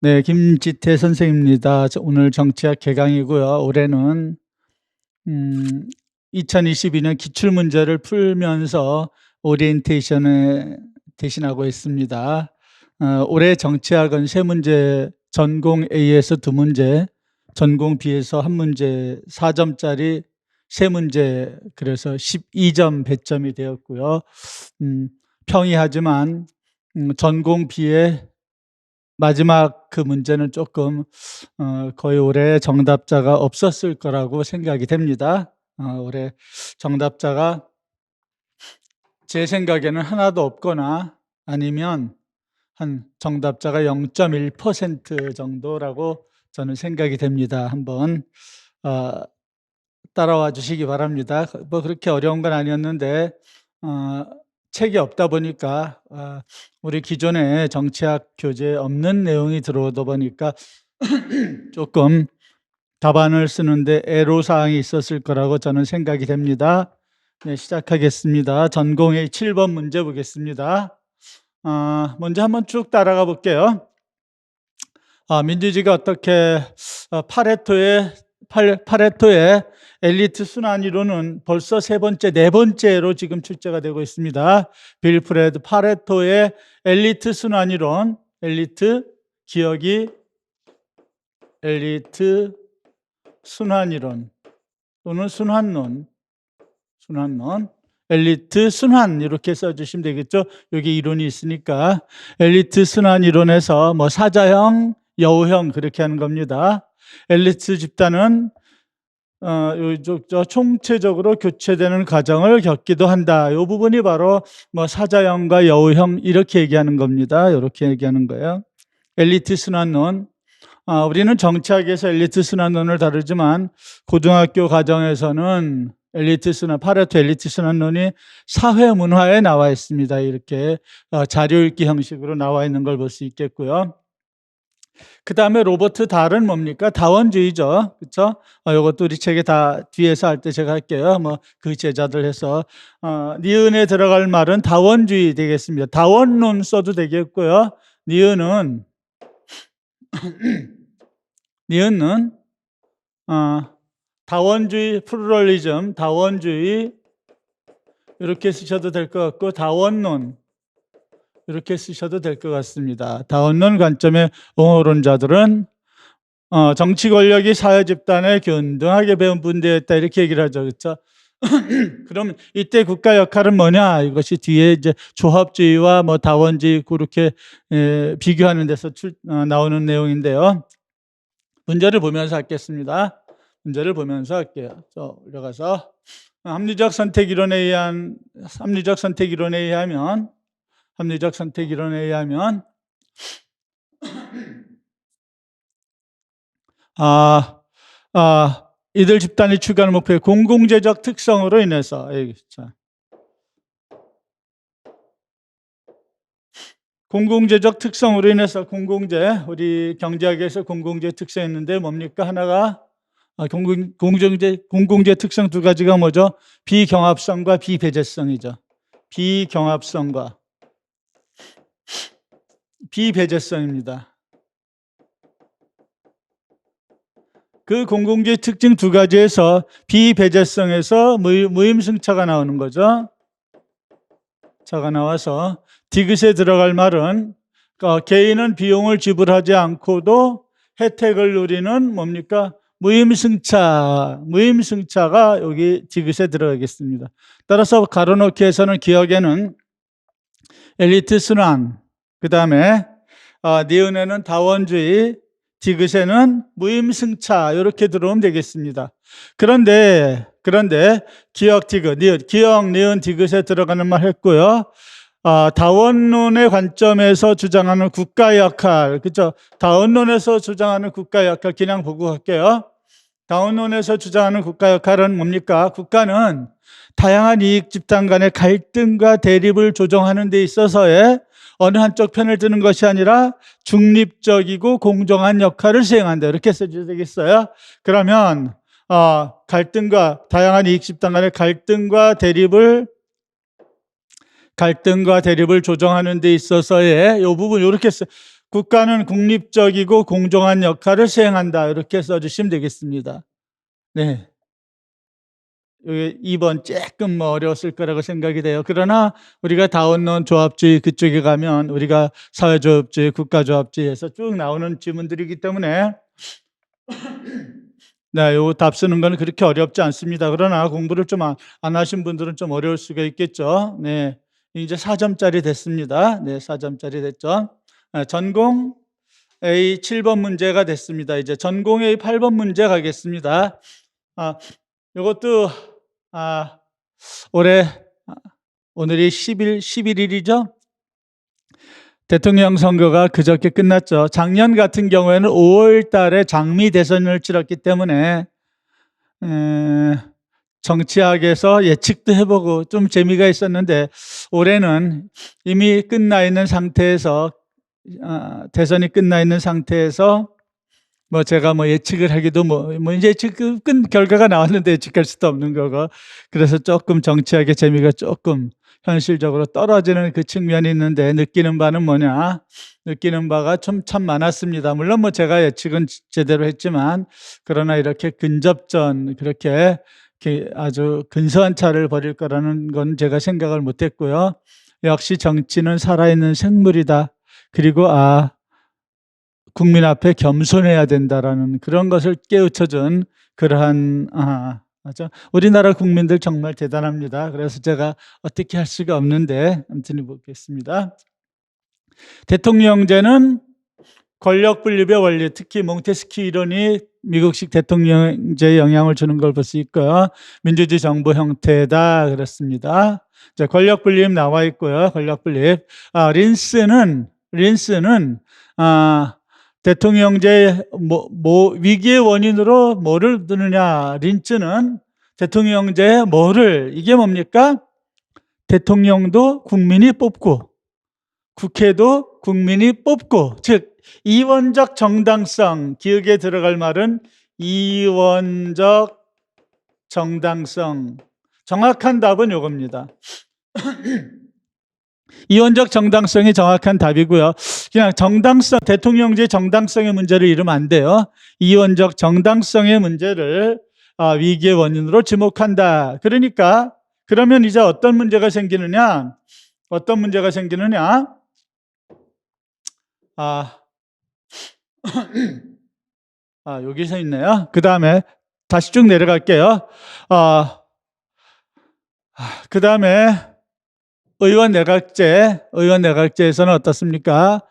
네, 김지태 선생입니다. 저 오늘 정치학 개강이고요. 올해는 음, 2022년 기출 문제를 풀면서 오리엔테이션을 대신하고 있습니다. 어, 올해 정치학은 세 문제, 전공 A에서 두 문제, 전공 B에서 한 문제, 4점짜리 세 문제, 그래서 12점 배점이 되었고요. 음, 평이하지만 음, 전공 B의 마지막 그 문제는 조금 어, 거의 올해 정답자가 없었을 거라고 생각이 됩니다. 어, 올해 정답자가 제 생각에는 하나도 없거나 아니면 한 정답자가 0.1% 정도라고 저는 생각이 됩니다. 한번 어, 따라와 주시기 바랍니다. 뭐 그렇게 어려운 건 아니었는데 어, 책이 없다 보니까 어, 우리 기존에 정치학 교재에 없는 내용이 들어오다 보니까 조금 답안을 쓰는데 애로사항이 있었을 거라고 저는 생각이 됩니다. 네, 시작하겠습니다. 전공의 7번 문제 보겠습니다. 아, 먼저 한번 쭉 따라가 볼게요. 아, 민주주의가 어떻게 어, 파레토의 팔, 파레토의 엘리트 순환이론은 벌써 세 번째, 네 번째로 지금 출제가 되고 있습니다. 빌프레드 파레토의 엘리트 순환이론, 엘리트 기억이 엘리트 순환이론 또는 순환론, 순환론, 엘리트 순환 이렇게 써주시면 되겠죠. 여기 이론이 있으니까 엘리트 순환 이론에서 뭐 사자형, 여우형 그렇게 하는 겁니다. 엘리트 집단은 어, 총체적으로 교체되는 과정을 겪기도 한다. 이 부분이 바로 뭐 사자형과 여우형 이렇게 얘기하는 겁니다. 이렇게 얘기하는 거예요. 엘리트 순환론. 아, 우리는 정치학에서 엘리트 순환론을 다루지만 고등학교 과정에서는 엘리트 순환, 파레토 엘리트 순환론이 사회 문화에 나와 있습니다. 이렇게 어, 자료 읽기 형식으로 나와 있는 걸 볼 수 있겠고요. 그 다음에 로버트 달은 뭡니까? 다원주의죠. 그쵸? 어, 요것도 우리 책에 다 뒤에서 할 때 제가 할게요. 뭐 그 제자들 해서. 어, 니은에 들어갈 말은 다원주의 되겠습니다. 다원론 써도 되겠고요. 니은은, 니은은, 어, 다원주의, 플루럴리즘, 다원주의, 이렇게 쓰셔도 될 것 같고, 다원론, 이렇게 쓰셔도 될 것 같습니다. 다원론 관점의 옹호론자들은 어, 정치 권력이 사회 집단에 균등하게 배분되었다 이렇게 얘기를 하죠, 그렇죠? 그럼 이때 국가 역할은 뭐냐? 이것이 뒤에 이제 조합주의와 뭐 다원주의 그렇게 에, 비교하는 데서 출, 어, 나오는 내용인데요. 문제를 보면서 하겠습니다. 문제를 보면서 할게요. 저 올라가서 합리적 선택 이론에 의한 합리적 선택 이론에 의하면 합리적 선택 이론에 의하면 아, 아, 이들 집단이 추구하는 목표의 공공재적 특성으로 인해서 에이, 자. 공공재적 특성으로 인해서 공공재 우리 경제학에서 공공재 특성 있는데 뭡니까 하나가 아, 공공, 공정재 공공재 특성 두 가지가 뭐죠? 비경합성과 비배제성이죠. 비경합성과 비배제성입니다. 그 공공재 특징 두 가지에서 비배제성에서 무임승차가 나오는 거죠. 차가 나와서 디귿에 들어갈 말은 어, 개인은 비용을 지불하지 않고도 혜택을 누리는 뭡니까? 무임승차, 무임승차가 여기 디귿에 들어가겠습니다. 따라서 가로놓기에서는 기억에는 엘리트 순환, 그 다음에 어, 니은에는 다원주의, 디귿에는 무임승차 이렇게 들어오면 되겠습니다. 그런데 그런데 기억 디귿, 니은, 기억 니은 디귿에 들어가는 말 했고요. 어, 다원론의 관점에서 주장하는 국가 역할, 그죠? 다원론에서 주장하는 국가 역할 그냥 보고 갈게요. 다원론에서 주장하는 국가 역할은 뭡니까? 국가는 다양한 이익 집단 간의 갈등과 대립을 조정하는 데 있어서의 어느 한쪽 편을 드는 것이 아니라 중립적이고 공정한 역할을 수행한다. 이렇게 써줘야 되겠어요. 그러면 어, 갈등과 다양한 이익 집단 간의 갈등과 대립을 갈등과 대립을 조정하는 데 있어서의 이 부분 이렇게 써 국가는 국립적이고 공정한 역할을 수행한다 이렇게 써주시면 되겠습니다. 네. 여기 2번 조금 뭐 어려웠을 거라고 생각이 돼요. 그러나 우리가 다운론 조합주의 그쪽에 가면 우리가 사회조합주의, 국가조합주의에서 쭉 나오는 지문들이기 때문에 네, 요 답 쓰는 건 그렇게 어렵지 않습니다. 그러나 공부를 좀 안 하신 분들은 좀 어려울 수가 있겠죠. 네. 이제 4점짜리 됐습니다. 네, 4점짜리 됐죠. 네, 전공 A 7번 문제가 됐습니다. 이제 전공 A 8번 문제 가겠습니다. 아, 요것도 아, 올해 아, 오늘이 10일 11일이죠. 대통령 선거가 그저께 끝났죠. 작년 같은 경우에는 5월 달에 장미 대선을 치렀기 때문에 에, 정치학에서 예측도 해보고 좀 재미가 있었는데 올해는 이미 끝나 있는 상태에서 아, 대선이 끝나 있는 상태에서 뭐 제가 뭐 예측을 하기도 뭐, 뭐 이제 지금 끝 결과가 나왔는데 예측할 수도 없는 거고 그래서 조금 정치학의 재미가 조금 현실적으로 떨어지는 그 측면이 있는데 느끼는 바는 뭐냐? 느끼는 바가 좀 참 많았습니다. 물론 뭐 제가 예측은 제대로 했지만 그러나 이렇게 근접전 그렇게 아주 근소한 차를 벌일 거라는 건 제가 생각을 못 했고요. 역시 정치는 살아있는 생물이다. 그리고 아 국민 앞에 겸손해야 된다라는 그런 것을 깨우쳐준 그러한 아 맞죠? 우리나라 국민들 정말 대단합니다. 그래서 제가 어떻게 할 수가 없는데 아무튼 보겠습니다. 대통령제는 권력 분립의 원리, 특히 몽테스키 이론이 미국식 대통령제에 영향을 주는 걸 볼 수 있고요. 민주주의 정부 형태다 그렇습니다. 자, 권력 분립 나와 있고요. 권력 분립. 아, 린스는 린스는 아, 대통령제 뭐, 뭐 위기의 원인으로 뭐를 드느냐? 린츠는 대통령제 뭐를 이게 뭡니까? 대통령도 국민이 뽑고 국회도 국민이 뽑고 즉 이원적 정당성 기억에 들어갈 말은 이원적 정당성 정확한 답은 요겁니다. 이원적 정당성이 정확한 답이고요. 그냥 정당성, 대통령제 정당성의 문제를 이루면 안 돼요. 이원적 정당성의 문제를 아, 위기의 원인으로 지목한다. 그러니까 그러면 이제 어떤 문제가 생기느냐? 어떤 문제가 생기느냐? 아, 아 여기서 있네요. 그 다음에 다시 쭉 내려갈게요. 아, 그 다음에 의원 내각제, 의원 내각제에서는 어떻습니까?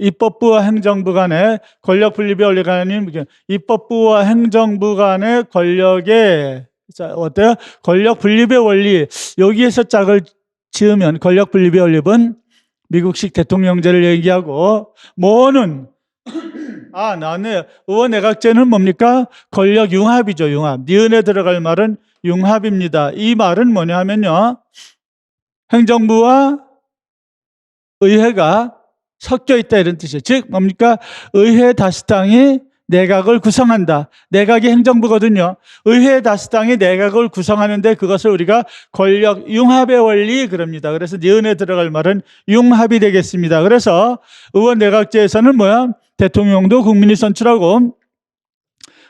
입법부와 행정부 간의 권력 분립의 원리가 아닌 입법부와 행정부 간의 권력의 자, 어때요? 권력 분립의 원리 여기에서 짝을 지으면 권력 분립의 원리는 미국식 대통령제를 얘기하고 뭐는 아 나네 의원 내각제는 뭡니까? 권력 융합이죠 융합. 니은에 들어갈 말은 융합입니다. 이 말은 뭐냐 하면요. 행정부와 의회가 섞여 있다 이런 뜻이에요. 즉 뭡니까? 의회 다수당이 내각을 구성한다. 내각이 행정부거든요. 의회 다수당이 내각을 구성하는데 그것을 우리가 권력 융합의 원리 그럽니다. 그래서 니은에 들어갈 말은 융합이 되겠습니다. 그래서 의원 내각제에서는 뭐야? 대통령도 국민이 선출하고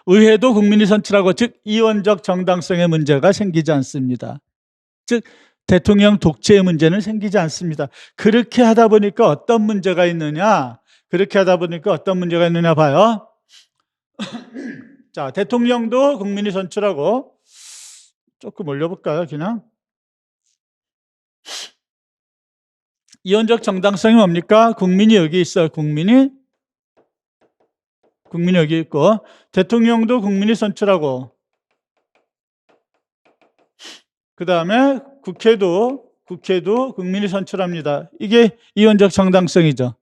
의회도 국민이 선출하고 즉 이원적 정당성의 문제가 생기지 않습니다. 즉 대통령 독재의 문제는 생기지 않습니다. 그렇게 하다 보니까 어떤 문제가 있느냐? 그렇게 하다 보니까 어떤 문제가 있느냐 봐요. 자, 대통령도 국민이 선출하고 조금 올려볼까요, 그냥? 이원적 정당성이 뭡니까? 국민이 여기 있어요. 국민이 국민이 여기 있고 대통령도 국민이 선출하고 그 다음에 국회도 국회도 국민이 선출합니다. 이게 이원적 정당성이죠.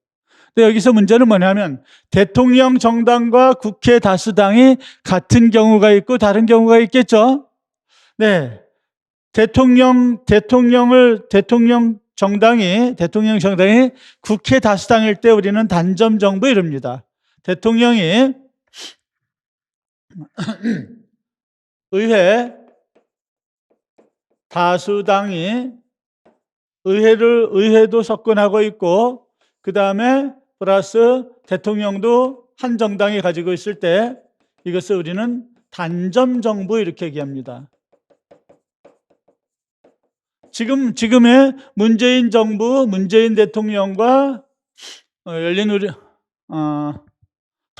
근데 여기서 문제는 뭐냐면 대통령 정당과 국회 다수당이 같은 경우가 있고 다른 경우가 있겠죠. 네. 대통령 대통령을 대통령 정당이 대통령 정당이 국회 다수당일 때 우리는 단점 정부 이릅니다. 대통령이 의회 다수당이 의회를 의회도 석권하고 있고 그 다음에 플러스 대통령도 한 정당이 가지고 있을 때 이것을 우리는 단점 정부 이렇게 얘기합니다. 지금 지금의 문재인 정부, 문재인 대통령과 어, 열린 우리 어,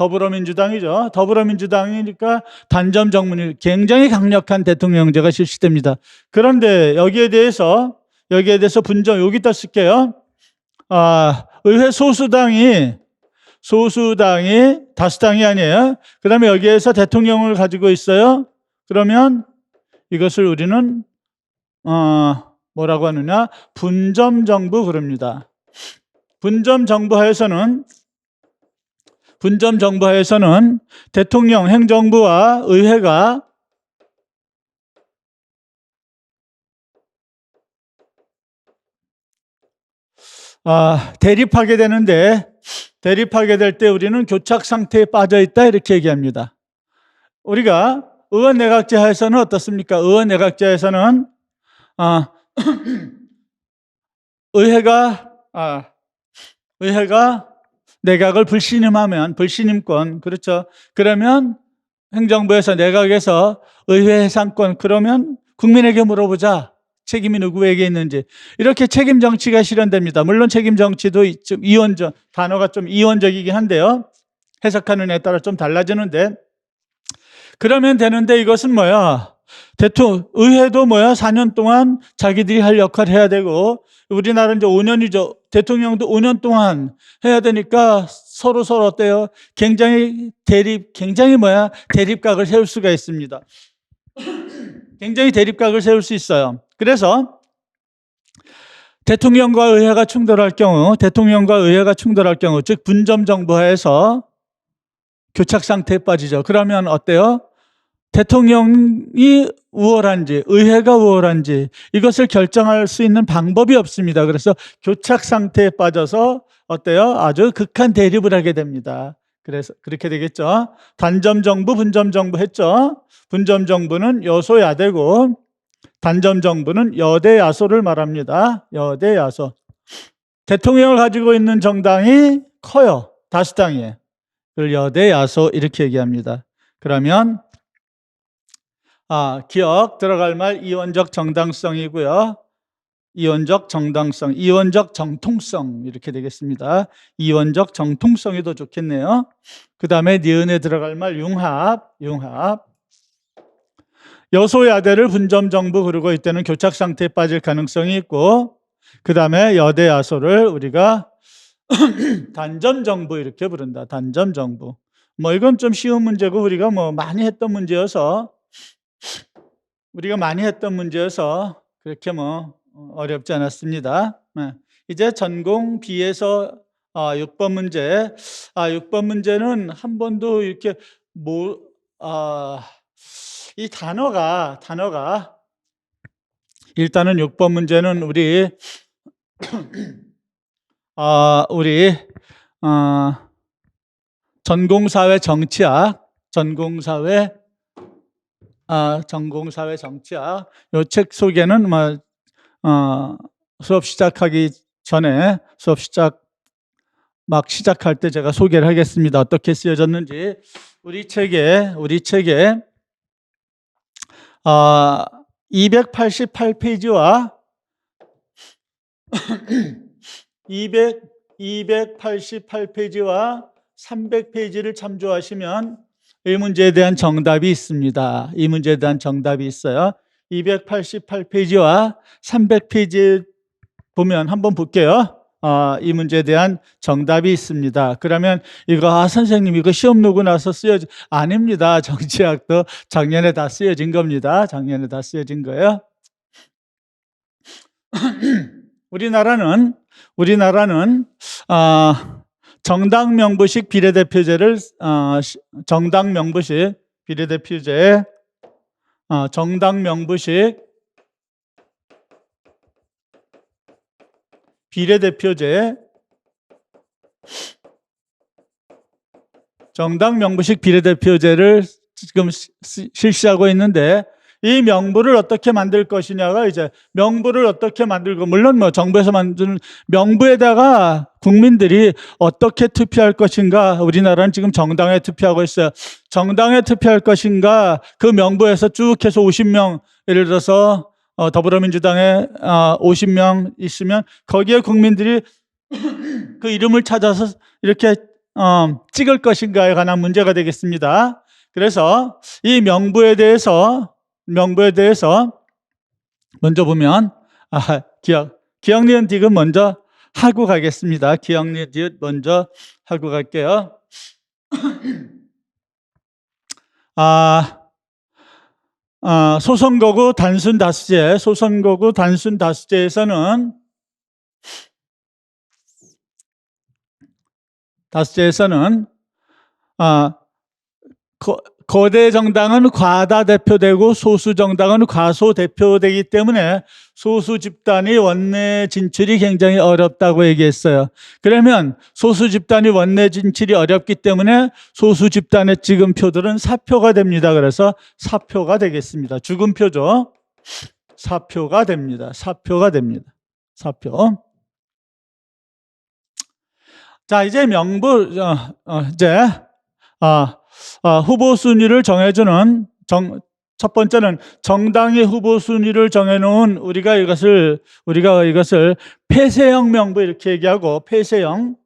더불어민주당이죠. 더불어민주당이니까 단점 정문이 굉장히 강력한 대통령제가 실시됩니다. 그런데 여기에 대해서 여기에 대해서 분정 여기다 쓸게요. 아, 의회 소수당이 소수당이 다수당이 아니에요. 그다음에 여기에서 대통령을 가지고 있어요. 그러면 이것을 우리는 어, 뭐라고 하느냐? 분점 정부 그럽니다. 분점 정부 하에서는 분점 정부하에서는 대통령, 행정부와 의회가 아, 대립하게 되는데 대립하게 될 때 우리는 교착 상태에 빠져 있다 이렇게 얘기합니다. 우리가 의원 내각제 하에서는 어떻습니까? 의원 내각제에서는 아, 의회가 아, 의회가 내각을 불신임하면 불신임권 그렇죠. 그러면 행정부에서 내각에서 의회 해상권 그러면 국민에게 물어보자. 책임이 누구에게 있는지 이렇게 책임 정치가 실현됩니다. 물론 책임 정치도 좀 이원적 단어가 좀 이원적이긴 한데요. 해석하는 에 따라 좀 달라지는데 그러면 되는데 이것은 뭐야? 대통령 의회도 뭐야? 4년 동안 자기들이 할 역할 해야 되고 우리나라 이제 5년이죠. 대통령도 5년 동안 해야 되니까 서로 서로 어때요? 굉장히 대립 굉장히 뭐야? 대립각을 세울 수가 있습니다. 굉장히 대립각을 세울 수 있어요. 그래서 대통령과 의회가 충돌할 경우, 대통령과 의회가 충돌할 경우, 즉 분점 정부하에서 교착 상태에 빠지죠. 그러면 어때요? 대통령이 우월한지, 의회가 우월한지 이것을 결정할 수 있는 방법이 없습니다. 그래서 교착 상태에 빠져서 어때요? 아주 극한 대립을 하게 됩니다. 그래서 그렇게 되겠죠. 단점 정부, 분점 정부 했죠. 분점 정부는 여소야대고 단점 정부는 여대 야소를 말합니다. 여대 야소. 대통령을 가지고 있는 정당이 커요. 다수당이에요. 그걸 여대 야소 이렇게 얘기합니다. 그러면 아, 기억 들어갈 말 이원적 정당성이고요. 이원적 정당성, 이원적 정통성 이렇게 되겠습니다. 이원적 정통성이 더 좋겠네요. 그 다음에 니은에 들어갈 말 융합, 융합. 여소야대를 분점 정부 그리고 이때는 교착 상태에 빠질 가능성이 있고 그 다음에 여대 야소를 우리가 단점 정부 이렇게 부른다. 단점 정부. 뭐 이건 좀 쉬운 문제고 우리가 뭐 많이 했던 문제여서 우리가 많이 했던 문제여서 그렇게 뭐 어렵지 않았습니다. 네. 이제 전공 B에서 아, 6번 문제. 아, 6번 문제는 한 번도 이렇게 뭐, 아, 이 단어가, 단어가, 일단은 6번 문제는 우리, 아, 우리, 아, 전공사회 정치학, 전공사회, 아, 전공사회 정치학, 요책 소개는 뭐, 어, 수업 시작하기 전에 수업 시작 막 시작할 때 제가 소개를 하겠습니다. 어떻게 쓰여졌는지 우리 책에 우리 책에 아 288페이지와 200 288페이지와 300페이지를 참조하시면 이 문제에 대한 정답이 있습니다. 이 문제에 대한 정답이 있어요. 288페이지와 300페이지 보면 한번 볼게요. 아, 이 문제에 대한 정답이 있습니다. 그러면 이거 아 선생님 이거 시험 놓고 나서 쓰여진 아닙니다. 정치학도 작년에 다 쓰여진 겁니다. 작년에 다 쓰여진 거예요. 우리나라는 우리나라는 아, 정당 명부식 비례대표제를 아, 시- 정당 명부식 비례대표제 어, 정당 명부식 비례대표제 정당 명부식 비례대표제를 지금 시- 시- 실시하고 있는데 이 명부를 어떻게 만들 것이냐가 이제 명부를 어떻게 만들고 물론 뭐 정부에서 만드는 명부에다가 국민들이 어떻게 투표할 것인가 우리나라는 지금 정당에 투표하고 있어요. 정당에 투표할 것인가 그 명부에서 쭉 해서 50명 예를 들어서 어, 더불어민주당에 어, 50명 있으면 거기에 국민들이 그 이름을 찾아서 이렇게 어, 찍을 것인가에 관한 문제가 되겠습니다. 그래서 이 명부에 대해서 명부에 대해서 먼저 보면 아, 기억 기억 니은 디귿 먼저 하고 가겠습니다. 기억 니은 디귿 먼저 하고 갈게요. 아, 아, 소선거구 단순 다수제, 소선거구 단순 다수제에서는 다수제에서는 아, 거, 거대 정당은 과다 대표되고 소수 정당은 과소 대표되기 때문에 소수 집단이 원내 진출이 굉장히 어렵다고 얘기했어요. 그러면 소수 집단이 원내 진출이 어렵기 때문에 소수 집단의 찍은 표들은 사표가 됩니다. 그래서 사표가 되겠습니다. 죽은 표죠. 사표가 됩니다. 사표가 됩니다. 사표. 자, 이제 명부, 어, 어, 이제, 아, 아, 후보 순위를 정해주는 정, 첫 번째는 정당의 후보 순위를 정해놓은 우리가 이것을 우리가 이것을 폐쇄형 명부 이렇게 얘기하고 폐쇄형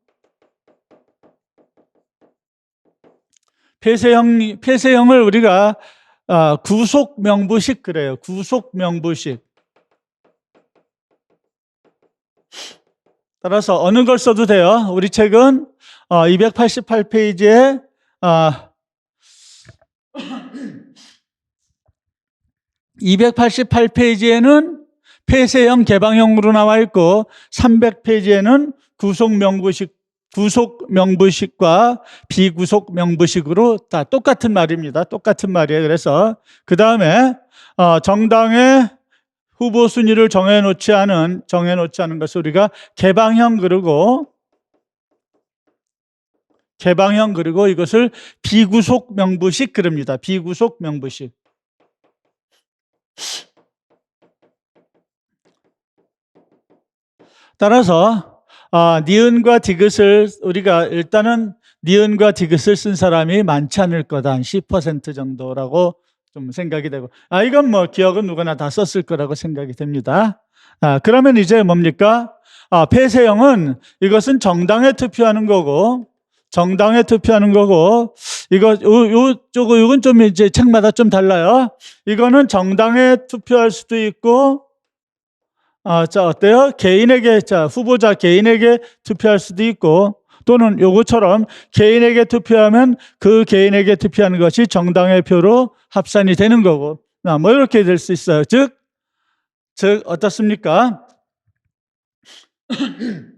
폐쇄형 폐쇄형을 우리가 아, 구속 명부식 그래요. 구속 명부식. 따라서 어느 걸 써도 돼요. 우리 책은 어, 288페이지에 아, 288페이지에는 폐쇄형 개방형으로 나와 있고 300페이지에는 구속 명부식 구속 명부식과 비구속 명부식으로 다 똑같은 말입니다. 똑같은 말이에요. 그래서 그 다음에 어, 정당의 후보 순위를 정해놓지 않은 정해놓지 않은 것을 우리가 개방형 그리고 개방형 그리고 이것을 비구속 명부식 그럽니다. 비구속 명부식. 따라서 아, 니은과 디귿을 우리가 일단은 니은과 디귿을 쓴 사람이 많지 않을 거다. 한 10% 정도라고 좀 생각이 되고 아 이건 뭐 기억은 누구나 다 썼을 거라고 생각이 됩니다. 아, 그러면 이제 뭡니까? 아, 폐쇄형은 이것은 정당에 투표하는 거고 정당에 투표하는 거고 이거 요, 요쪽은 이건 좀 이제 책마다 좀 달라요. 이거는 정당에 투표할 수도 있고 아, 자 어때요? 개인에게 자 후보자 개인에게 투표할 수도 있고 또는 요거처럼 개인에게 투표하면 그 개인에게 투표하는 것이 정당의 표로 합산이 되는 거고 아, 뭐 이렇게 될 수 있어요. 즉, 즉 어떻습니까?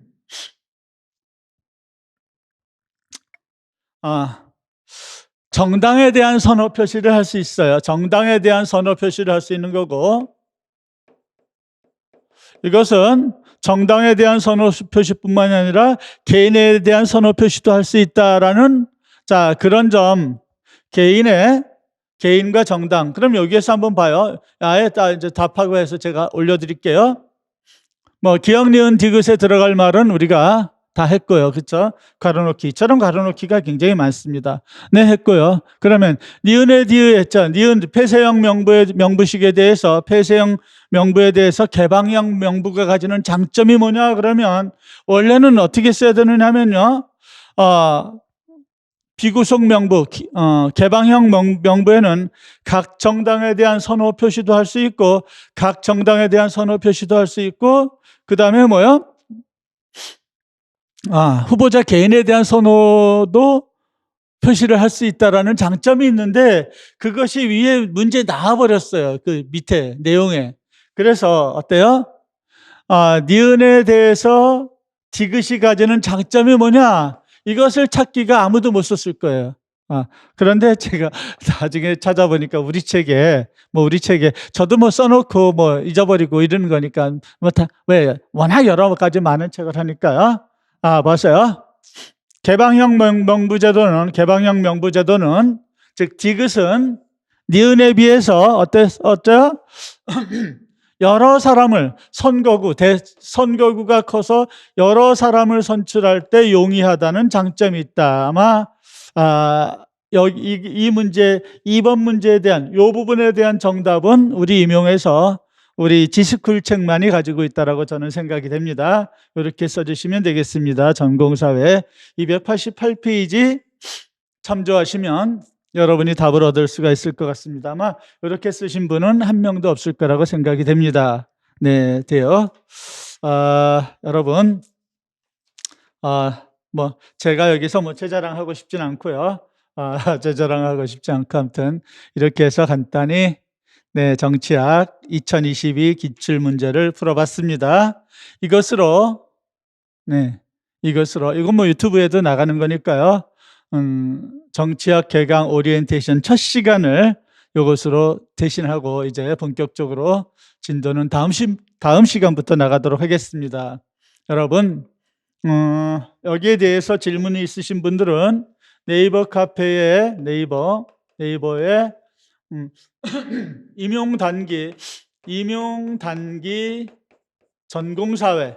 아, 정당에 대한 선호 표시를 할 수 있어요. 정당에 대한 선호 표시를 할 수 있는 거고 이것은 정당에 대한 선호 표시뿐만이 아니라 개인에 대한 선호 표시도 할 수 있다라는 자 그런 점. 개인의 개인과 정당. 그럼 여기에서 한번 봐요. 아예 다 이제 답하고 해서 제가 올려드릴게요. 뭐 기억 니은 디귿에 들어갈 말은 우리가 다 했고요. 그렇죠 가로놓기 이처럼 가로놓기가 굉장히 많습니다. 네 했고요. 그러면 니은의 디귿 했죠. 니은 폐쇄형 명부의 명부식에 대해서 폐쇄형 명부에 대해서 개방형 명부가 가지는 장점이 뭐냐? 그러면 원래는 어떻게 써야 되느냐면요. 어, 비구속 명부, 기- 어, 개방형 명, 명부에는 각 정당에 대한 선호 표시도 할 수 있고 각 정당에 대한 선호 표시도 할 수 있고 그 다음에 뭐요? 아, 후보자 개인에 대한 선호도 표시를 할 수 있다라는 장점이 있는데 그것이 위에 문제 나와버렸어요. 그 밑에 내용에. 그래서 어때요? 아, 니은에 대해서 디귿이 가지는 장점이 뭐냐? 이것을 찾기가 아무도 못 썼을 거예요. 아, 그런데 제가 나중에 찾아보니까 우리 책에, 뭐 우리 책에, 저도 뭐 써놓고 뭐 잊어버리고 이러는 거니까, 뭐 다, 왜, 워낙 여러 가지 많은 책을 하니까요. 아, 보세요. 개방형 명, 명부제도는, 개방형 명부제도는, 즉, 디귿은 니은에 비해서 어때 어때요? 여러 사람을 선거구 대 선거구가 커서 여러 사람을 선출할 때 용이하다는 장점이 있다. 아마 아 여기 이, 이 문제 2번 문제에 대한 요 부분에 대한 정답은 우리 임용에서 우리 지식쿨 책만이 가지고 있다라고 저는 생각이 됩니다. 이렇게 써주시면 되겠습니다. 전공사회 288페이지 참조하시면 여러분이 답을 얻을 수가 있을 것 같습니다. 아마 이렇게 쓰신 분은 한 명도 없을 거라고 생각이 됩니다. 네, 돼요. 아, 여러분, 아, 뭐 제가 여기서 뭐 제자랑하고 싶진 않고요. 아, 제자랑하고 싶지 않고 아무튼 이렇게 해서 간단히 네, 정치학 2022 기출 문제를 풀어봤습니다. 이것으로 네, 이것으로 이건 뭐 유튜브에도 나가는 거니까요. 음, 정치학 개강 오리엔테이션 첫 시간을 이것으로 대신하고 이제 본격적으로 진도는 다음 시 다음 시간부터 나가도록 하겠습니다. 여러분 어, 여기에 대해서 질문이 있으신 분들은 네이버 카페에 네이버 네이버에 음, 임용 단기 임용 단기 전공 사회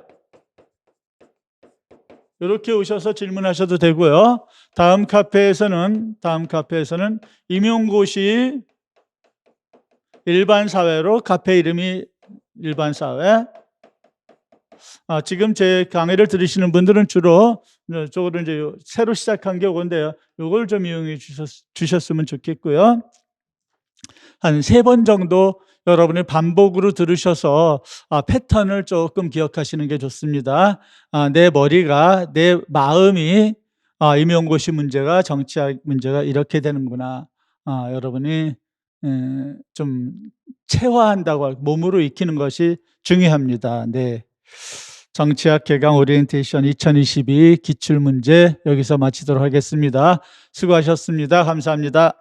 이렇게 오셔서 질문하셔도 되고요. 다음 카페에서는 다음 카페에서는 임용고시 일반 사회로 카페 이름이 일반 사회. 아, 지금 제 강의를 들으시는 분들은 주로 저거로 이제 요- 새로 시작한 게 요건데요. 요걸 좀 이용해 주셨, 주셨으면 좋겠고요. 한 세 번 정도 여러분이 반복으로 들으셔서 아, 패턴을 조금 기억하시는 게 좋습니다. 아, 내 머리가 내 마음이 아, 임용고시 문제가 정치학 문제가 이렇게 되는구나. 아, 여러분이 에, 좀 체화한다고 할- 몸으로 익히는 것이 중요합니다. 네. 정치학 개강 오리엔테이션 2022 기출 문제 여기서 마치도록 하겠습니다. 수고하셨습니다. 감사합니다.